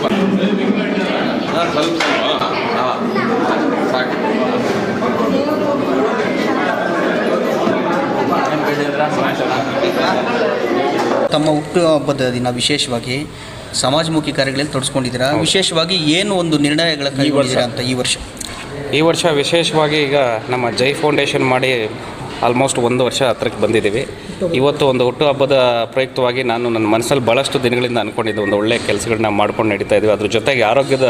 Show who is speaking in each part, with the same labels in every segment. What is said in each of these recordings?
Speaker 1: ಸ್ವಲ್ಪ ಸಾಕು
Speaker 2: ತಮ್ಮ ಹುಟ್ಟುಹಬ್ಬದ ದಿನ ವಿಶೇಷವಾಗಿ ಸಮಾಜಮುಖಿ ಕಾರ್ಯಗಳಲ್ಲಿ ತೊಡಸ್ಕೊಂಡಿದ್ದೀರಾ? ವಿಶೇಷವಾಗಿ ಏನು ಒಂದು ನಿರ್ಣಯಗಳ ಕೈಗೊಂಡಿದ್ದೀರಾ ಅಂತ ಈ ವರ್ಷ?
Speaker 3: ಈ ವರ್ಷ ವಿಶೇಷವಾಗಿ ಈಗ ನಮ್ಮ ಜೈ ಫೌಂಡೇಶನ್ ಮಾಡಿ ಆಲ್ಮೋಸ್ಟ್ ಒಂದು ವರ್ಷ ಹತ್ರಕ್ಕೆ ಬಂದಿದ್ದೀವಿ. ಇವತ್ತು ಒಂದು ಹುಟ್ಟುಹಬ್ಬದ ಪ್ರಯುಕ್ತವಾಗಿ ನಾನು ನನ್ನ ಮನಸ್ಸಲ್ಲಿ ಭಾಳಷ್ಟು ದಿನಗಳಿಂದ ಅಂದ್ಕೊಂಡಿದ್ದೆ ಒಂದು ಒಳ್ಳೆಯ ಕೆಲಸಗಳನ್ನ ಮಾಡ್ಕೊಂಡು ನಡೀತಾ ಇದ್ದೀವಿ ಅದ್ರ ಜೊತೆಗೆ ಆರೋಗ್ಯದ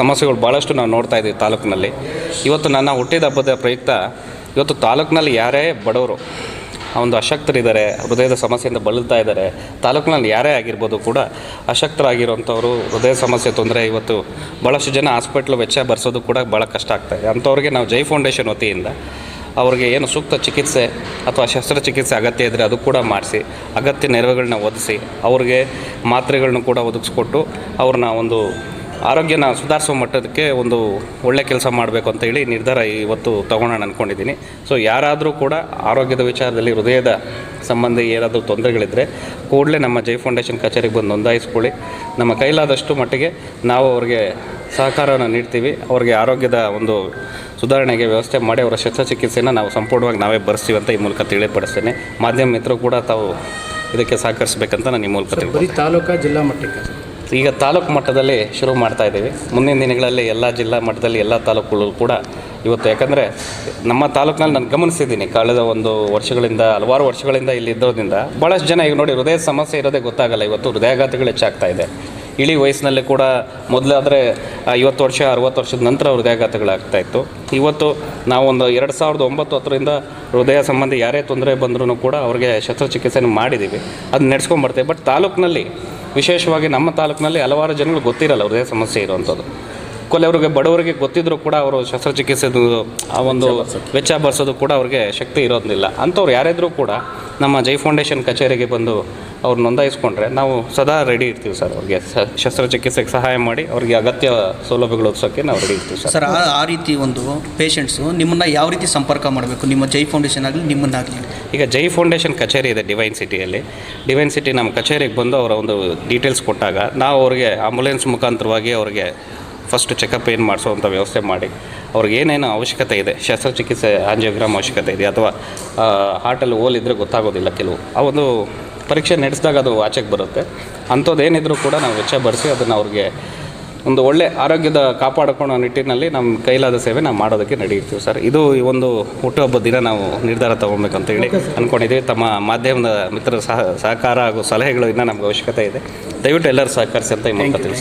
Speaker 3: ಸಮಸ್ಯೆಗಳು ಭಾಳಷ್ಟು ನಾವು ನೋಡ್ತಾ ಇದ್ದೀವಿ ತಾಲೂಕಿನಲ್ಲಿ. ಇವತ್ತು ನನ್ನ ಹುಟ್ಟಿದ ಹಬ್ಬದ ಪ್ರಯುಕ್ತ, ಇವತ್ತು ತಾಲೂಕಿನಲ್ಲಿ ಯಾರೇ ಬಡವರು ಒಂದು ಅಶಕ್ತರಿದ್ದಾರೆ, ಹೃದಯದ ಸಮಸ್ಯೆಯಿಂದ ಬಳಲ್ತಾ ಇದ್ದಾರೆ, ತಾಲೂಕಿನಲ್ಲಿ ಯಾರೇ ಆಗಿರ್ಬೋದು ಕೂಡ ಅಶಕ್ತರಾಗಿರೋಂಥವ್ರು ಹೃದಯ ಸಮಸ್ಯೆ ತೊಂದರೆ, ಇವತ್ತು ಭಾಳಷ್ಟು ಜನ ಹಾಸ್ಪಿಟ್ಲ್ ವೆಚ್ಚ ಬರ್ಸೋದು ಕೂಡ ಭಾಳ ಕಷ್ಟ ಆಗ್ತಾಯಿದೆ ಅಂಥವ್ರಿಗೆ ನಾವು ಜೈ ಫೌಂಡೇಶನ್ ವತಿಯಿಂದ ಅವ್ರಿಗೆ ಏನು ಸೂಕ್ತ ಚಿಕಿತ್ಸೆ ಅಥವಾ ಶಸ್ತ್ರಚಿಕಿತ್ಸೆ ಅಗತ್ಯ ಇದ್ದರೆ ಅದು ಕೂಡ ಮಾಡಿಸಿ, ಅಗತ್ಯ ನೆರವುಗಳನ್ನ ಒದಗಿಸಿ, ಅವ್ರಿಗೆ ಮಾತ್ರೆಗಳನ್ನ ಕೂಡ ಒದಗಿಸ್ಕೊಟ್ಟು ಅವ್ರನ್ನ ಒಂದು ಆರೋಗ್ಯನ ಸುಧಾರಿಸೋ ಮಟ್ಟದಕ್ಕೆ ಒಂದು ಒಳ್ಳೆ ಕೆಲಸ ಮಾಡಬೇಕು ಅಂತ ಹೇಳಿ ನಿರ್ಧಾರ ಇವತ್ತು ತಗೊಳ್ಳೋಣ ಅಂದ್ಕೊಂಡಿದ್ದೀನಿ ಸೊ ಯಾರಾದರೂ ಕೂಡ ಆರೋಗ್ಯದ ವಿಚಾರದಲ್ಲಿ ಹೃದಯದ ಸಂಬಂಧಿ ಏನಾದರೂ ತೊಂದರೆಗಳಿದ್ದರೆ ಕೂಡಲೇ ನಮ್ಮ ಜೈ ಫೌಂಡೇಶನ್ ಕಚೇರಿಗೆ ಬಂದು ನೋಂದಾಯಿಸ್ಕೊಳ್ಳಿ. ನಮ್ಮ ಕೈಲಾದಷ್ಟು ಮಟ್ಟಿಗೆ ನಾವು ಅವ್ರಿಗೆ ಸಹಕಾರವನ್ನು ನೀಡ್ತೀವಿ. ಅವ್ರಿಗೆ ಆರೋಗ್ಯದ ಒಂದು ಸುಧಾರಣೆಗೆ ವ್ಯವಸ್ಥೆ ಮಾಡಿ ಅವರ ಶಸ್ತ್ರಚಿಕಿತ್ಸೆಯನ್ನು ನಾವು ಸಂಪೂರ್ಣವಾಗಿ ನಾವೇ ಬರೆಸ್ತೀವಿ ಅಂತ ಈ ಮೂಲಕ ತಿಳಿಪಡಿಸ್ತೇನೆ ಮಾಧ್ಯಮ ಮಿತ್ರರು ಕೂಡ ತಾವು ಇದಕ್ಕೆ ಸಹಕರಿಸಬೇಕಂತ ನಾನು ಈ ಮೂಲಕ ತಿಳ್ಕೊಳ್ತೀನಿ.
Speaker 4: ಬರೀ ತಾಲೂಕಾ ಜಿಲ್ಲಾ ಮಟ್ಟಕ್ಕೆ
Speaker 3: ಈಗ ತಾಲೂಕು ಮಟ್ಟದಲ್ಲಿ ಶುರು ಮಾಡ್ತಾ ಇದ್ದೀವಿ. ಮುಂದಿನ ದಿನಗಳಲ್ಲಿ ಎಲ್ಲ ಜಿಲ್ಲಾ ಮಟ್ಟದಲ್ಲಿ ಎಲ್ಲ ತಾಲೂಕುಗಳು ಕೂಡ ಇವತ್ತು ಯಾಕಂದರೆ ನಮ್ಮ ತಾಲೂಕಿನಲ್ಲಿ ನಾನು ಗಮನಿಸಿದ್ದೀನಿ, ಕಳೆದ ಒಂದು ವರ್ಷಗಳಿಂದ, ಹಲವಾರು ವರ್ಷಗಳಿಂದ ಇಲ್ಲಿ ಇದ್ದೋದ್ರಿಂದ ಭಾಳಷ್ಟು ಜನ ಈಗ ನೋಡಿ ಹೃದಯ ಸಮಸ್ಯೆ ಇರೋದೇ ಗೊತ್ತಾಗಲ್ಲ, ಇವತ್ತು ಹೃದಯಾಘಾತಗಳು ಹೆಚ್ಚಾಗ್ತಾ ಇದೆ. ಇಳಿ ವಯಸ್ಸಿನಲ್ಲಿ ಕೂಡ ಮೊದಲಾದರೆ ಐವತ್ತು ವರ್ಷ, ಅರುವತ್ತು ವರ್ಷದ ನಂತರ ಹೃದಯಾಘಾತಗಳಾಗ್ತಾ ಇತ್ತು. ಇವತ್ತು ನಾವೊಂದು ಎರಡು ಸಾವಿರದ ಒಂಬತ್ತು ಹತ್ತರಿಂದ ಹೃದಯ ಸಂಬಂಧಿ ಯಾರೇ ತೊಂದರೆ ಬಂದರೂ ಕೂಡ ಅವ್ರಿಗೆ ಶಸ್ತ್ರಚಿಕಿತ್ಸೆಯನ್ನು ಮಾಡಿದ್ದೀವಿ. ಅದನ್ನ ನಡೆಸ್ಕೊಂಬರ್ತೇವೆ. ಬಟ್ ತಾಲೂಕಿನಲ್ಲಿ, ವಿಶೇಷವಾಗಿ ನಮ್ಮ ತಾಲೂಕಿನಲ್ಲಿ ಹಲವಾರು ಜನಗಳು ಗೊತ್ತಿರಲ್ಲ ಹೃದಯ ಸಮಸ್ಯೆ ಇರುವಂಥದ್ದು. ಕೆಲವರಿಗೆ ಬಡವರಿಗೆ ಗೊತ್ತಿದ್ರು ಕೂಡ ಅವರು ಶಸ್ತ್ರಚಿಕಿತ್ಸೆ ಆ ಒಂದು ವೆಚ್ಚ ಬರ್ಸೋದು. ಕೂಡ ಅವ್ರಿಗೆ ಶಕ್ತಿ ಇರೋದಿಲ್ಲ ಅಂಥವ್ರು ಯಾರಿದ್ರೂ ಕೂಡ ನಮ್ಮ ಜೈ ಫೌಂಡೇಶನ್ ಕಚೇರಿಗೆ ಬಂದು ಅವ್ರು ನೋಂದಾಯಿಸ್ಕೊಂಡ್ರೆ ನಾವು ಸದಾ ರೆಡಿ ಇರ್ತೀವಿ ಸರ್ ಅವ್ರಿಗೆ. ಶಸ್ತ್ರಚಿಕಿತ್ಸೆಗೆ ಸಹಾಯ ಮಾಡಿ ಅವ್ರಿಗೆ ಅಗತ್ಯ ಸೌಲಭ್ಯಗಳು ಒದಗಿಸೋಕ್ಕೆ ನಾವು ರೆಡಿ ಇರ್ತೀವಿ ಸರ್.
Speaker 2: ಸರ್ ಆ ಆ ರೀತಿ ಒಂದು ಪೇಷಂಟ್ಸು ನಿಮ್ಮನ್ನು ಯಾವ ರೀತಿ ಸಂಪರ್ಕ ಮಾಡಬೇಕು? ನಿಮ್ಮ ಜೈ ಫೌಂಡೇಶನ್ ಆಗಲಿ ನಿಮ್ಮನ್ನಾಗಲಿ?
Speaker 3: ಈಗ ಜೈ ಫೌಂಡೇಶನ್ ಕಚೇರಿ ಇದೆ ಡಿವೈನ್ ಸಿಟಿಯಲ್ಲಿ ಡಿವೈನ್ ಸಿಟಿ ನಮ್ಮ ಕಚೇರಿಗೆ ಬಂದು ಅವರ ಒಂದು ಡೀಟೇಲ್ಸ್ ಕೊಟ್ಟಾಗ ನಾವು ಅವ್ರಿಗೆ ಆಂಬುಲೆನ್ಸ್ ಮುಖಾಂತರವಾಗಿ ಅವ್ರಿಗೆ ಫಸ್ಟ್ ಚೆಕಪ್ ಏನು ಮಾಡಿಸೋವಂಥ ವ್ಯವಸ್ಥೆ ಮಾಡಿ. ಅವ್ರಿಗೆ ಏನೇನು ಅವಶ್ಯಕತೆ ಇದೆ? ಶಸ್ತ್ರಚಿಕಿತ್ಸೆ ಆಂಜಿಯೋಗ್ರಾಮ್ ಅವಶ್ಯಕತೆ ಇದೆ ಅಥವಾ ಹಾರ್ಟಲ್ಲಿ ಹೋಲ್ ಇದ್ದರೆ ಗೊತ್ತಾಗೋದಿಲ್ಲ ಕೆಲವು. ಆ ಒಂದು ಪರೀಕ್ಷೆ ನಡೆಸಿದಾಗ ಅದು ಆಚೆಗೆ ಬರುತ್ತೆ. ಅಂಥದ್ದೇನಿದ್ರೂ ಕೂಡ ನಾವು ವೆಚ್ಚ ಭರಿಸಿ ಅದನ್ನು ಅವ್ರಿಗೆ ಒಂದು ಒಳ್ಳೆ ಆರೋಗ್ಯದ ಕಾಪಾಡಿಕೊಳ್ಳೋ ನಿಟ್ಟಿನಲ್ಲಿ ನಮ್ಮ ಕೈಲಾದ ಸೇವೆ ನಾವು ಮಾಡೋದಕ್ಕೆ ನಡೆಯುತ್ತೀವಿ ಸರ್. ಇದು ಈ ಒಂದು ಹುಟ್ಟುಹಬ್ಬದ ದಿನ ನಾವು ನಿರ್ಧಾರ ತೊಗೊಬೇಕಂತ ಹೇಳಿ ಅಂದ್ಕೊಂಡಿದ್ದೀವಿ ತಮ್ಮ ಮಾಧ್ಯಮದ ಮಿತ್ರರ ಸಹ ಸಹಕಾರ ಹಾಗೂ ಸಲಹೆಗಳು ಇನ್ನೂ ನಮ್ಗೆ ಅವಶ್ಯಕತೆ ಇದೆ. ದಯವಿಟ್ಟು ಎಲ್ಲರೂ ಸಹಕರಿಸಿ ಅಂತ ಈ ಮೂಲಕ ತಿಳಿಸಿ